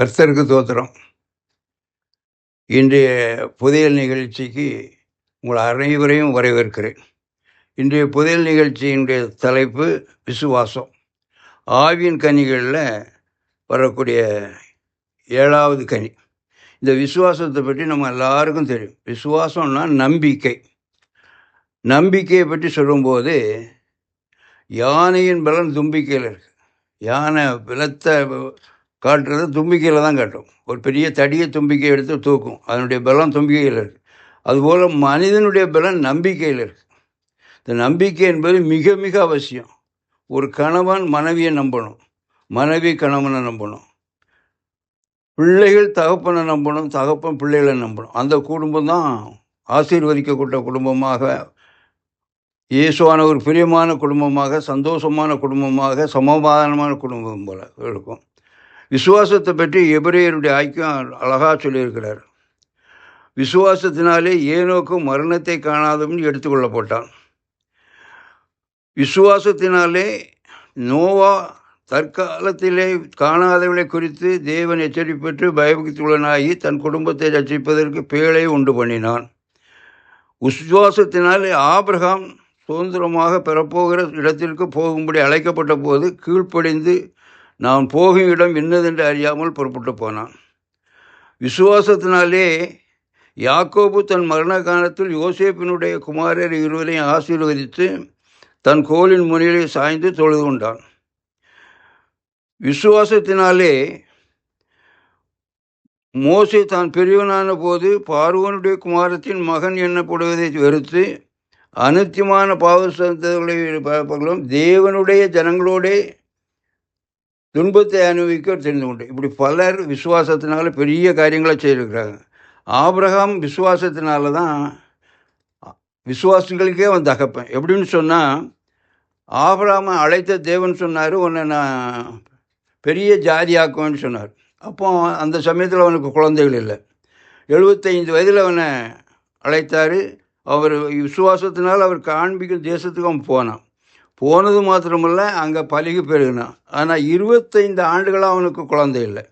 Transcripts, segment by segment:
கர்த்தருக்கு தோத்திரம் இன்றைய புதையல் நிகழ்ச்சிக்கு உங்கள் அனைவரையும் வரவேற்கிறேன். இன்றைய புதையல் நிகழ்ச்சியினுடைய தலைப்பு விசுவாசம். ஆவியின் கனிகளில் வரக்கூடிய ஏழாவது கனி. இந்த விசுவாசத்தை பற்றி நம்ம எல்லாருக்கும் தெரியும். விசுவாசம்னா நம்பிக்கை. நம்பிக்கையை பற்றி சொல்லும்போது யானையின் பலன் தும்பிக்கையில் இருக்குது யானை பலத்தை காட்டுறது தும்பிக்கையில் தான் காட்டும். ஒரு பெரிய தடியை தும்பிக்கை எடுத்து தூக்கும். அதனுடைய பலம் தும்பிக்கையில் இருக்குது அதுபோல் மனிதனுடைய பலம் நம்பிக்கையில் இருக்குது இந்த நம்பிக்கை என்பது மிக மிக அவசியம். ஒரு கணவன் மனைவியை நம்பணும். மனைவி கணவனை நம்பணும். பிள்ளைகள் தகப்பனை நம்பணும். தகப்பன் பிள்ளைகளை நம்பணும். அந்த குடும்பம் தான் ஆசீர்வதிக்கப்பட்ட குடும்பமாக இயேசுவான ஒரு பிரியமான குடும்பமாக சந்தோஷமான குடும்பமாக சமாதானமான குடும்பம் போல இருக்கும். விசுவாசத்தை பற்றி எபிரேயருடைய ஐக்கியம் அழகாக சொல்லியிருக்கிறார். விசுவாசத்தினாலே ஏனோக்கும் மரணத்தை காணாதவன் எடுத்துக்கொள்ளப்பட்டான். விசுவாசத்தினாலே நோவா தற்காலத்திலே காணாதவளை குறித்து தேவன் எச்சரிப்பெற்று பயபக்தியுள்ளனாகி தன் குடும்பத்தை ரசிப்பதற்கு பேழை உண்டு பண்ணினான். விசுவாசத்தினாலே ஆபிரகாம் சுதந்திரமாக பெறப்போகிற இடத்திற்கு போகும்படி அழைக்கப்பட்ட போது கீழ்ப்படிந்து நான் போகும் இடம் என்னதென்று அறியாமல் புறப்பட்டு போனான். விசுவாசத்தினாலே யாக்கோபு தன் மரண காலத்தில் யோசேப்பினுடைய குமாரர் இருவரையும் ஆசீர்வதித்து தன் கோலின் முனையிலே சாய்ந்து தொழுது கொண்டான். விசுவாசத்தினாலே மோசை தான் பெரியவனான போது பார்வனுடைய குமாரத்தின் மகன் எண்ணப்படுவதை வெறுத்து அனித்தியமான பாவ தேவனுடைய ஜனங்களோடே துன்பத்தை அனுபவிக்க தெரிந்து கொண்டு இப்படி பலர் விசுவாசத்தினால பெரிய காரியங்களை செய்திருக்கிறாங்க. ஆபிரகாம் விசுவாசத்தினால தான் விசுவாசிகளுக்கே அவன் தகப்பேன். எப்படின்னு சொன்னால் ஆபிரகாம அழைத்த தேவன் சொன்னார் உன்னை நான் பெரிய ஜாதி ஆக்குவேன்னு சொன்னார். அப்போ அந்த சமயத்தில் அவனுக்கு குழந்தைகள் இல்லை. எழுபத்தைந்து வயதில் அவனை அழைத்தார். அவர் விசுவாசத்தினால் அவர் காண்பிக்கும் தேசத்துக்கு அவன் போனான். போனது மாத்திரமல்ல அங்கே பழகி பெருகினான். ஆனால் இருபத்தைந்து ஆண்டுகளாக அவனுக்கு குழந்தை இல்லை.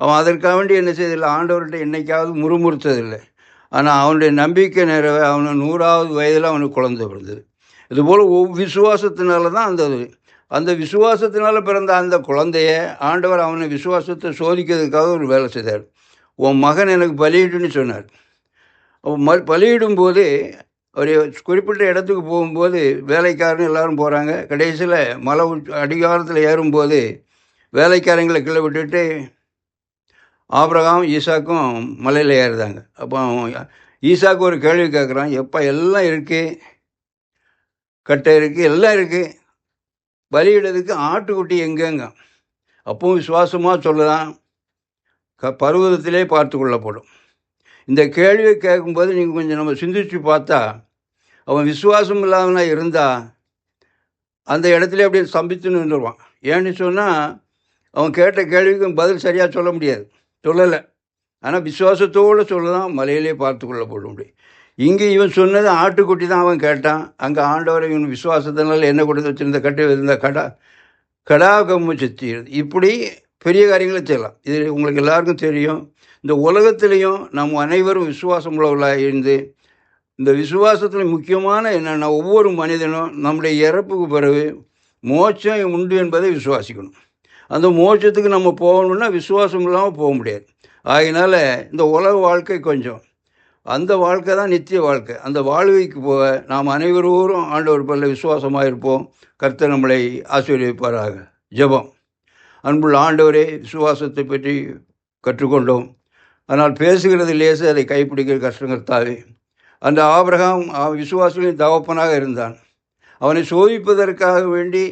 அவன் அதற்காக வேண்டி என்ன செய்தில்லை ஆண்டவர்கிட்ட என்னைக்காவது முறுமுறுத்ததில்லை. ஆனால் அவனுடைய நம்பிக்கை நிறைவே அவனு நூறாவது வயதில் அவனுக்கு குழந்தை பிறந்தது. இதுபோல் ஒவ் விசுவாசத்தினால தான் அந்த அந்த விசுவாசத்தினால பிறந்த அந்த குழந்தைய ஆண்டவர் அவனை விசுவாசத்தை சோதிக்கிறதுக்காக ஒரு வேலை செய்தார். உன் மகன் எனக்கு பலியிடுன்னு சொன்னார். ம பலியிடும் போது ஒரு குறிப்பிட்ட இடத்துக்கு போகும்போது வேலைக்காரன் எல்லோரும் போகிறாங்க கடைசியில் மலை அடிகாரத்தில் ஏறும்போது வேலைக்காரங்களை கீழே விட்டுட்டு ஆபிரகாம் ஈசாக்கும் மலையில் ஏறுதாங்க அப்போ ஈசாக்கு ஒரு கேள்வி கேட்குறான் எப்போ எல்லாம் இருக்குது கட்டை இருக்குது எல்லாம் இருக்குது பலியிடதுக்கு ஆட்டுக்குட்டி எங்கேங்க? அப்பவும் விசுவாசமாக சொல்லலாம் க பருவதத்திலே பார்த்து கொள்ளப்படும். இந்த கேள்வியை கேட்கும்போது நீங்கள் கொஞ்சம் நம்ம சிந்திச்சு பார்த்தா அவன் விசுவாசம் இல்லாமனா இருந்தால் அந்த இடத்துல அப்படியே சம்பித்துன்னு வந்துடுவான் ஏன்னு சொன்னால் அவன் கேட்ட கேள்விக்கும் பதில் சரியாக சொல்ல முடியாது. சொல்லலை. ஆனால் விசுவாசத்தோடு சொல்லதான் மலையிலே பார்த்து கொள்ளப்படும் முடியும். இங்கே இவன் சொன்னது ஆட்டுக்குட்டி தான் அவன் கேட்டான். அங்கே ஆண்டவரை இவன் விசுவாசத்தினால என்ன கொடுத்து வச்சுருந்த கட்டை இருந்த கடா கடா கம்மு சத்தி இப்படி பெரிய காரியங்களை செய்யலாம். இது உங்களுக்கு எல்லாருக்கும் தெரியும். இந்த உலகத்திலையும் நம் அனைவரும் விசுவாசம் உள்ளவர்களாக இருந்து இந்த விசுவாசத்தில் முக்கியமான என்னென்னா ஒவ்வொரு மனிதனும் நம்முடைய இறப்புக்கு பிறகு மோட்சம் உண்டு என்பதை விசுவாசிக்கணும். அந்த மோட்சத்துக்கு நம்ம போகணுன்னா விசுவாசம் இல்லாமல் போக முடியாது. ஆகினால இந்த உலக வாழ்க்கை கொஞ்சம். அந்த வாழ்க்கை தான் நித்திய வாழ்க்கை. அந்த வாழ்வைக்கு போக நாம் அனைவரும் ஆண்டவர் பல்ல விசுவாசமாக இருப்போம். கர்த்தர் நம்மளை ஆசீர்வதிப்பாராக. ஜபம். அன்புள்ள ஆண்டவரே விசுவாசத்தை பற்றி கற்றுக்கொண்டோம். ஆனால் பேசுகிறது லேசு அதை கைப்பிடிக்கிற கஷ்டங்கள் தாவே அந்த ஆபிரகாம் விசுவாசமே தகப்பனாக இருந்தான். அவனை சோதிப்பதற்காக வேண்டி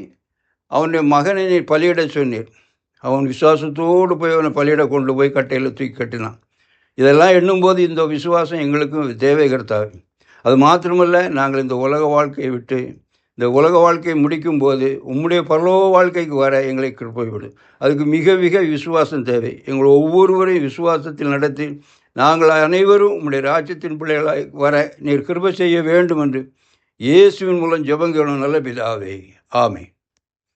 அவனுடைய மகனை நீ பலியிட சொன்னீர். அவன் விசுவாசத்தோடு போய் அவனை பலியிட கொண்டு போய் கட்டையில் தூக்கி கட்டினான். இதெல்லாம் எண்ணும்போது இந்த விசுவாசம் எங்களுக்கும் தேவை கருத்தாக அது மாத்திரமல்ல நாங்கள் இந்த உலக வாழ்க்கையை விட்டு இந்த உலக வாழ்க்கையை முடிக்கும் போது உம்முடைய பரலோக வாழ்க்கைக்கு வர எங்களை கிருப்பைவிடு அதுக்கு மிக மிக விசுவாசம் தேவை. எங்கள் ஒவ்வொருவரையும் விசுவாசத்தில் நடத்தி நாங்கள் அனைவரும் உம்முடைய ராஜ்யத்தின் பிள்ளைகளாய் வர நீர் கிருப செய்ய வேண்டும் என்று இயேசுவின் மூலம் ஜபங்களும் நல்ல பிதாவே. ஆமை